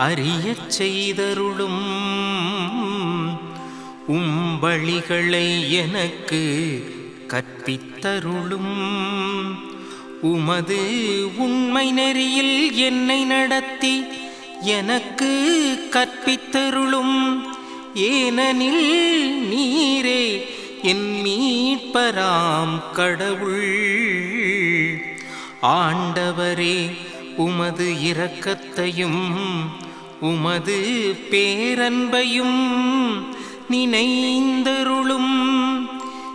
அறியச் செய்தருளும் உம் எனக்கு கற்பித்தருளும். உமது உண்மை நெறியில் என்னை நடத்தி எனக்கு கற்பித்தருளும். ஏனெனில் நீரே என் மீட்பராம் கடவுள். ஆண்டவரே உமது இரக்கத்தையும் உமது பேரன்பையும் நினைந்தருளும்.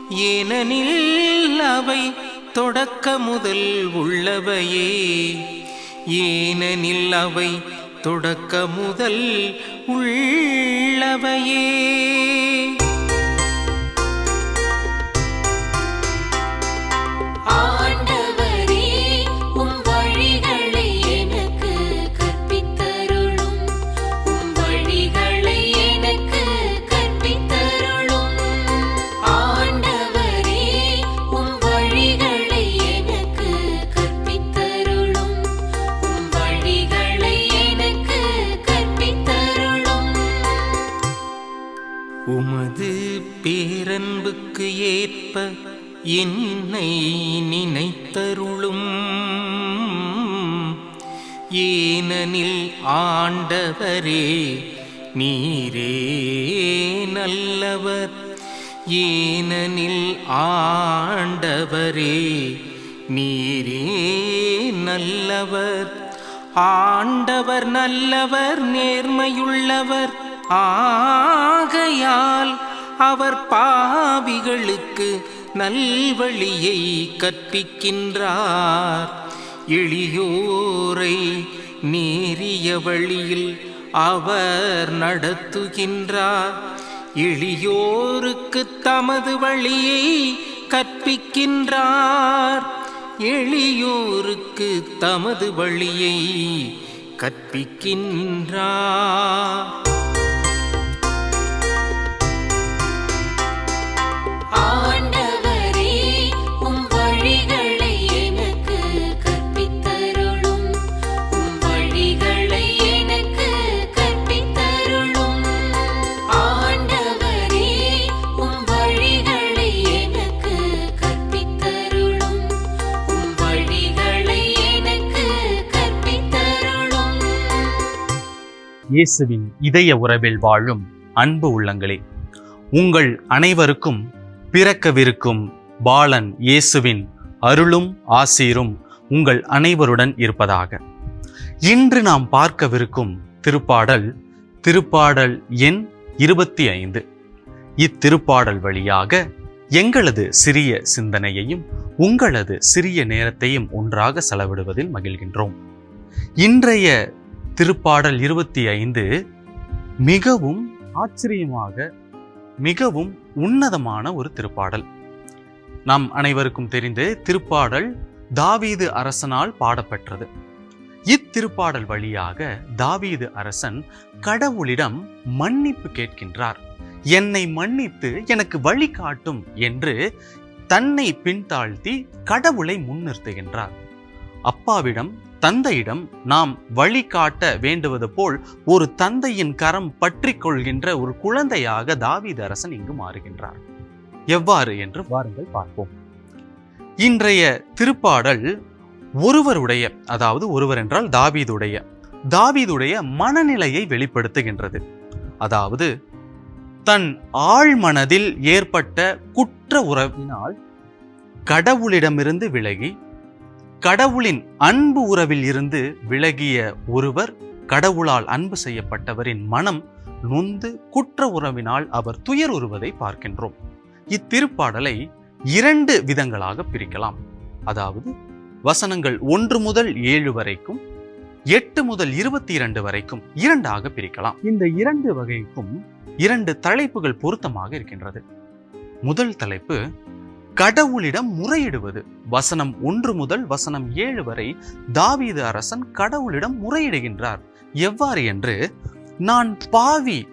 ஏனெனில் அவை தொடக்க முதல் உள்ளவையே. ஏனெனில் அவை தொடக்க முதல் உள்ளவையே. உமது பேரன்புக்கு ஏற்ப என்னை நினைத்தருளும். ஏனனில் ஆண்டவரே நீரே நல்லவர். ஏனனில் ஆண்டவரே நீரே நல்லவர். ஆண்டவர் நல்லவர் நேர்மையுள்ளவர். ஆகையால் அவர் பாவிகளுக்கு நல்வழியை கற்பிக்கின்றார். எளியோரை நேரிய வழியில் அவர் நடத்துகின்றார். எளியோருக்கு தமது வழியை கற்பிக்கின்றார். எளியோருக்கு தமது வழியை கற்பிக்கின்றார். இயேசுவின் இதய உறவில் வாழும் அன்பு உள்ளங்களே உங்கள் அனைவருக்கும் பிறக்கவிருக்கும் பாலன் இயேசுவின் அருளும் ஆசீரும் உங்கள் அனைவருடன் இருப்பதாக. இன்று நாம் பார்க்கவிருக்கும் திருப்பாடல் திருப்பாடல் எண் இருபத்தி ஐந்து. இத்திருப்பாடல் வழியாக எங்களது சிறிய சிந்தனையையும் உங்களது சிறிய நேரத்தையும் ஒன்றாக செலவிடுவதில் மகிழ்கின்றோம். இன்றைய திருப்பாடல் இருபத்தி ஐந்து மிகவும் ஆச்சரியமாக மிகவும் உன்னதமான ஒரு திருப்பாடல். நாம் அனைவருக்கும் தெரிந்து திருப்பாடல் தாவீது அரசனால் பாடப்பெற்றது. இத்திருப்பாடல் வழியாக தாவீது அரசன் கடவுளிடம் மன்னிப்பு கேட்கின்றார். என்னை மன்னித்து எனக்கு வழிகாட்டும் என்று தன்னை பின்தாழ்த்தி கடவுளை முன்னிறுத்துகின்றார். அப்பாவிடம் தந்தையிடம் நாம் வழிகாட்ட வேண்டுவது போல் ஒரு தந்தையின் கரம் பற்றி கொள்கின்ற ஒரு குழந்தையாக தாவீது அரசன் இங்கு மாறுகின்றார். எவ்வாறு என்று வாருங்கள் பார்ப்போம். இன்றைய திருப்பாடல் ஒருவருடைய அதாவது ஒருவர் என்றால் தாவீதுடைய தாவீதுடைய மனநிலையை வெளிப்படுத்துகின்றது. அதாவது தன் ஆழ்மனதில் ஏற்பட்ட குற்ற உறவினால் கடவுளிடமிருந்து விலகி கடவுளின் அன்பு உறவில் இருந்து விலகிய ஒருவர் கடவுளால் அன்பு செய்யப்பட்டவரின் மனம் நொந்து குற்ற உறவினால் அவர் துயருறுவதை பார்க்கின்றோம். இத்திருப்பாடலை இரண்டு விதங்களாக பிரிக்கலாம். அதாவது வசனங்கள் ஒன்று முதல் ஏழு வரைக்கும் எட்டு முதல் இருபத்தி இரண்டு வரைக்கும் இரண்டாக பிரிக்கலாம். இந்த இரண்டு வகைக்கும் இரண்டு தலைப்புகள் பொருத்தமாக இருக்கின்றது. முதல் தலைப்பு கடவுளிடம் முறையிடுவது. வசனம் ஒன்று முதல் வசனம் ஏழு வரை தாவீது அரசன் கடவுளிடம் முறையிடுகின்றார். எவ்வாறு என்று நான் பாவி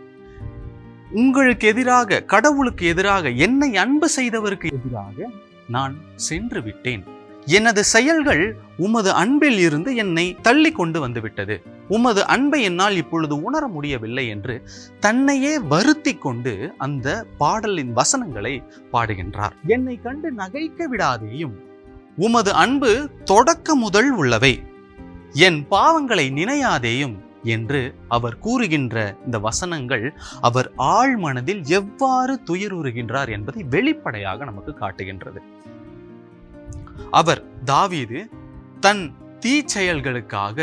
உங்களுக்கு எதிராக கடவுளுக்கு எதிராக என்னை அன்பு செய்தவருக்கு எதிராக நான் சென்று விட்டேன் எனது செயல்கள் உமது அன்பில் இருந்து என்னை தள்ளி கொண்டு வந்துவிட்டது. உமது அன்பை என்னால் இப்பொழுது உணர முடியவில்லை என்று தன்னையே வருத்தி கொண்டு அந்த பாடலின் வசனங்களை பாடுகின்றார். என்னை கண்டு நகைக்க விடாதேயும் உமது அன்பு தொடக்க முதல் உள்ளவை என் பாவங்களை நினையாதேயும் என்று அவர் கூறுகின்ற இந்த வசனங்கள் அவர் ஆழ் மனதில் எவ்வாறு துயருறுகின்றார் என்பதை வெளிப்படையாக நமக்கு காட்டுகின்றது. அவர் தாவீது தன் தீச்செயல்களுக்காக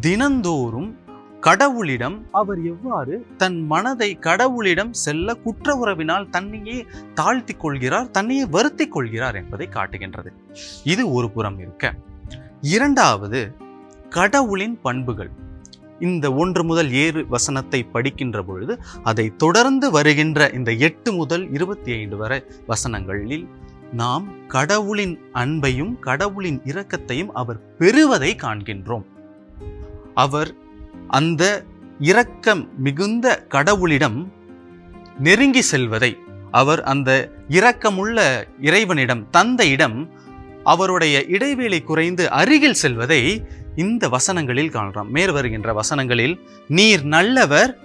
தினந்தோறும் கடவுளிடம் அவர் எவ்வாறு தன் மனதை கடவுளிடம் செல்ல குற்ற உறவினால் தன்னையே தாழ்த்தி கொள்கிறார் தன்னையே வருத்தி கொள்கிறார் என்பதை காட்டுகின்றது. இது ஒரு புறம் இருக்க. இரண்டாவது கடவுளின் பண்புகள். இந்த ஒன்று முதல் ஏழு வசனத்தை படிக்கின்ற பொழுது அதை தொடர்ந்து வருகின்ற இந்த எட்டு முதல் இருபத்தி ஐந்து வரை வசனங்களில் நாம் கடவுளின் அன்பையும் கடவுளின் இரக்கத்தையும் அவர் பெறுவதை காண்கின்றோம். அவர் அந்த இரக்கம் மிகுந்த கடவுளிடம் நெருங்கி செல்வதை அவர் அந்த இரக்கமுள்ள இறைவனிடம் தந்தையிடம் அவருடைய இடைவேளை குறைந்து அருகில் செல்வதை இந்த வசனங்களில் காண்கிறோம் மேற் வருகின்ற வசனங்களில் நீர் நல்லவர்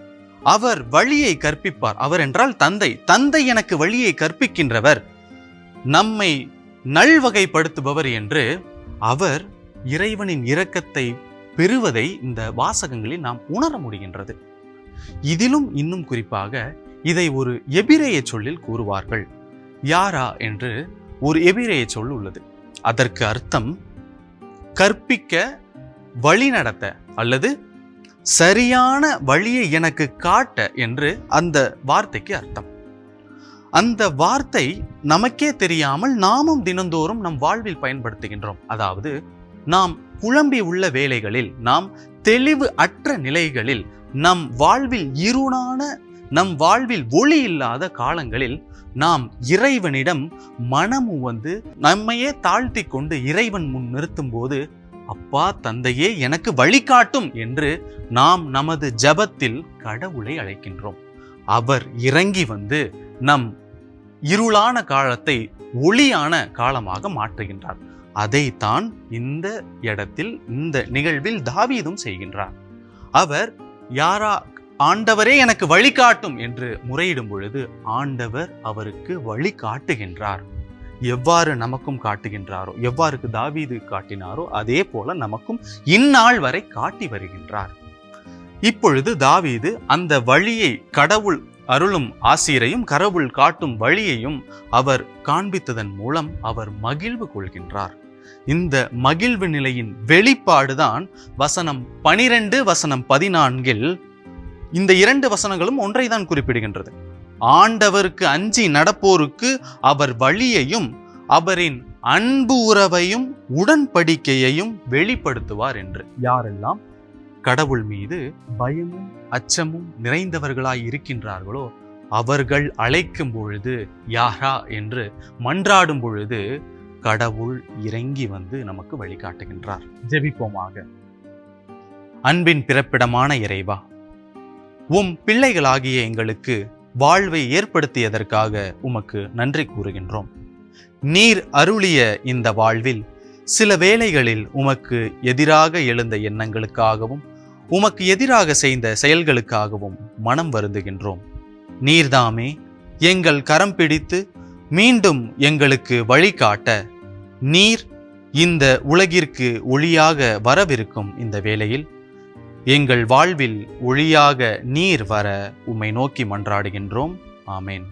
அவர் வழியை கற்பிப்பார். அவர் என்றால் தந்தை. தந்தை எனக்கு வழியை கற்பிக்கின்றவர் நம்மை நல்வகைப்படுத்துபவர் என்று அவர் இறைவனின் இரக்கத்தை பெறுவதை இந்த வாசகங்களில் நாம் உணர முடிகின்றது. இதிலும் இன்னும் குறிப்பாக இதை ஒரு எபிரேய சொல்லில் கூறுவார்கள். யாரா என்று ஒரு எபிரேய சொல் உள்ளது. அதற்கு அர்த்தம் கற்பிக்க வழி நடத்த அல்லது சரியான வழியை எனக்கு காட்ட என்று அந்த வார்த்தைக்கு அர்த்தம். அந்த வார்த்தை நமக்கே தெரியாமல் நாமும் தினந்தோறும் நம் வாழ்வில் பயன்படுத்துகின்றோம். அதாவது நாம் குழம்பி உள்ள வேலைகளில் நாம் தெளிவு அற்ற நிலைகளில் நம் வாழ்வில் இருளான நம் வாழ்வில் ஒளி இல்லாத காலங்களில் நாம் இறைவனிடம் மனமு வந்து நம்மையே தாழ்த்தி கொண்டு இறைவன் முன் நிறுத்தும் போது அப்பா தந்தையே எனக்கு வழிகாட்டும் என்று நாம் நமது ஜபத்தில் கடவுளை அழைக்கின்றோம். அவர் இறங்கி வந்து நம் இருளான காலத்தை ஒளியான காலமாக மாற்றுகின்றார். அதைத்தான் இந்த இடத்தில் இந்த நிகழ்வில் தாவீதும் செய்கின்றார். அவர் யாரா ஆண்டவரே எனக்கு வழிகாட்டும் என்று முறையிடும் பொழுது ஆண்டவர் அவருக்கு வழி காட்டுகின்றார். எவ்வாறு நமக்கும் காட்டுகின்றாரோ எவ்வாறு தாவீது காட்டினாரோ அதே போல நமக்கும் இந்நாள் வரை காட்டி வருகின்றார். இப்பொழுது தாவீது அந்த வழியை கடவுள் அருளும் ஆசிரையும் கடவுள் காட்டும் வழியையும் அவர் காண்பித்ததன் மூலம் அவர் மகிழ்வு கொள்கின்றார். இந்த மகிழ்வு நிலையின் வெளிப்பாடுதான் வசனம் பனிரெண்டு வசனம் பதினான்கில் இந்த இரண்டு வசனங்களும் ஒன்றைதான் குறிப்பிடுகின்றது. ஆண்டவருக்கு அஞ்சி நடப்போருக்கு அவர் வழியையும் அவரின் அன்பு உறவையும் உடன்படிக்கையையும் வெளிப்படுத்துவார் என்று. யாரெல்லாம் கடவுள் மீது பயமும் அச்சமும் நிறைந்தவர்களாய் இருக்கின்றார்களோ அவர்கள் அழைக்கும் பொழுது யாரா என்று மன்றாடும் பொழுது கடவுள் இறங்கி வந்து நமக்கு வழிகாட்டுகின்றார். ஜெபிப்போமாக. அன்பின் பிறப்பிடமான இறைவா உம் பிள்ளைகளாகிய எங்களுக்கு வாழ்வை ஏற்படுத்தியதற்காக உமக்கு நன்றி கூறுகின்றோம். நீர் அருளிய இந்த வாழ்வில் சில வேளைகளில் உமக்கு எதிராக எழுந்த எண்ணங்களுக்காகவும் உமக்கு எதிராக செய்த செயல்களுக்காகவும் மனம் வருந்துகின்றோம். நீர்தாமே எங்கள் கரம் பிடித்து மீண்டும் எங்களுக்கு வழிகாட்ட நீர் இந்த உலகிற்கு ஒளியாக வரவிருக்கும் இந்த வேளையில் எங்கள் வாழ்வில் ஒளியாக நீர் வர உம்மை நோக்கி மன்றாடுகின்றோம். ஆமேன்.